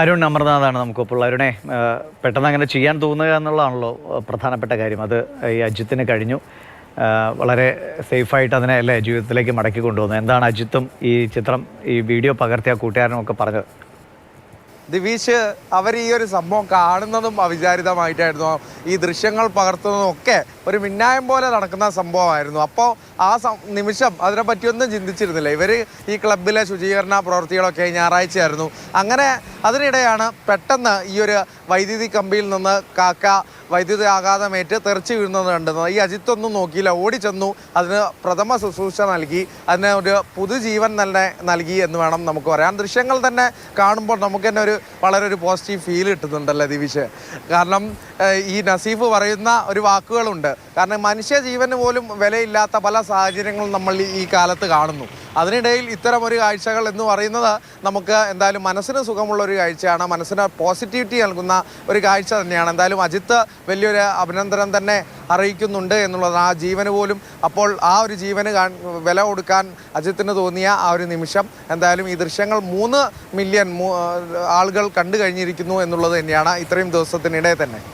അരുൺ അമർനാഥാണ് നമുക്കൊപ്പോൾ അരുണെ പെട്ടെന്ന് അങ്ങനെ ചെയ്യാൻ തോന്നുക എന്നുള്ളതാണല്ലോ പ്രധാനപ്പെട്ട കാര്യം. അത് ഈ അജിത്തിന് കഴിഞ്ഞു. വളരെ സേഫായിട്ട് അതിനെ അല്ലേ ജീവിതത്തിലേക്ക് മടക്കി കൊണ്ടുവന്നു. എന്താണ് അജിത്തും ഈ ചിത്രം ഈ വീഡിയോ പകർത്തിയ കൂട്ടുകാരനും ഒക്കെ പറഞ്ഞത്? ദിവീഷ് അവർ ഈ ഒരു സംഭവം കാണുന്നതും അവിചാരിതമായിട്ടായിരുന്നു. ഈ ദൃശ്യങ്ങൾ പകർത്തുന്നതും ഒക്കെ ഒരു മിന്നായം പോലെ നടക്കുന്ന സംഭവമായിരുന്നു. അപ്പോൾ ആ നിമിഷം അതിനെ പറ്റിയൊന്നും ചിന്തിച്ചിരുന്നില്ല. ഇവർ ഈ ക്ലബിലെ ശുചീകരണ പ്രവൃത്തികളൊക്കെ ഞായറാഴ്ചയായിരുന്നു. അങ്ങനെ അതിനിടെയാണ് പെട്ടെന്ന് ഈ ഒരു വൈദ്യുതി കമ്പിയിൽ നിന്ന് കാക്ക വൈദ്യുതി ആഘാതമേറ്റ് തെറിച്ച് വീഴുന്നത് കണ്ടത്. ഈ അജിത്തൊന്നും നോക്കിയില്ല. ഓടിച്ചെന്നു. അതിന് പ്രഥമ ശുശ്രൂഷ നൽകി. അതിന് ഒരു പുതുജീവൻ തന്നെ നൽകി എന്ന് വേണം നമുക്ക് പറയാം. ദൃശ്യങ്ങൾ തന്നെ കാണുമ്പോൾ നമുക്ക് തന്നെ ഒരു വളരെ ഒരു പോസിറ്റീവ് ഫീൽ കിട്ടുന്നുണ്ടല്ലോ ദിവിഷ്? കാരണം ഈ നസീഫ് പറയുന്ന ഒരു വാക്കുകളുണ്ട്. കാരണം മനുഷ്യ ജീവന് പോലും വിലയില്ലാത്ത പല സാഹചര്യങ്ങളും നമ്മൾ ഈ- കാലത്ത് കാണുന്നു. അതിനിടയിൽ ഇത്തരം ഒരു കാഴ്ചകൾ എന്ന് പറയുന്നത് നമുക്ക് എന്തായാലും മനസ്സിന് സുഖമുള്ള ഒരു കാഴ്ചയാണ്. മനസ്സിന് പോസിറ്റിവിറ്റി നൽകുന്ന ഒരു കാഴ്ച തന്നെയാണ്. എന്തായാലും അജിത്ത് വലിയൊരു അഭിനന്ദനം തന്നെ അറിയിക്കുന്നുണ്ട് എന്നുള്ളത് ആ ജീവന് പോലും അപ്പോൾ ആ ഒരു ജീവന് വില കൊടുക്കാൻ അജിത്തിന് തോന്നിയ ആ ഒരു നിമിഷം എന്തായാലും ഈ ദൃശ്യങ്ങൾ മൂന്ന് മില്യൺ ആളുകൾ കണ്ടു കഴിഞ്ഞിരിക്കുന്നു എന്നുള്ളത് തന്നെയാണ്. ഇത്രയും ദിവസത്തിനിടെ തന്നെ.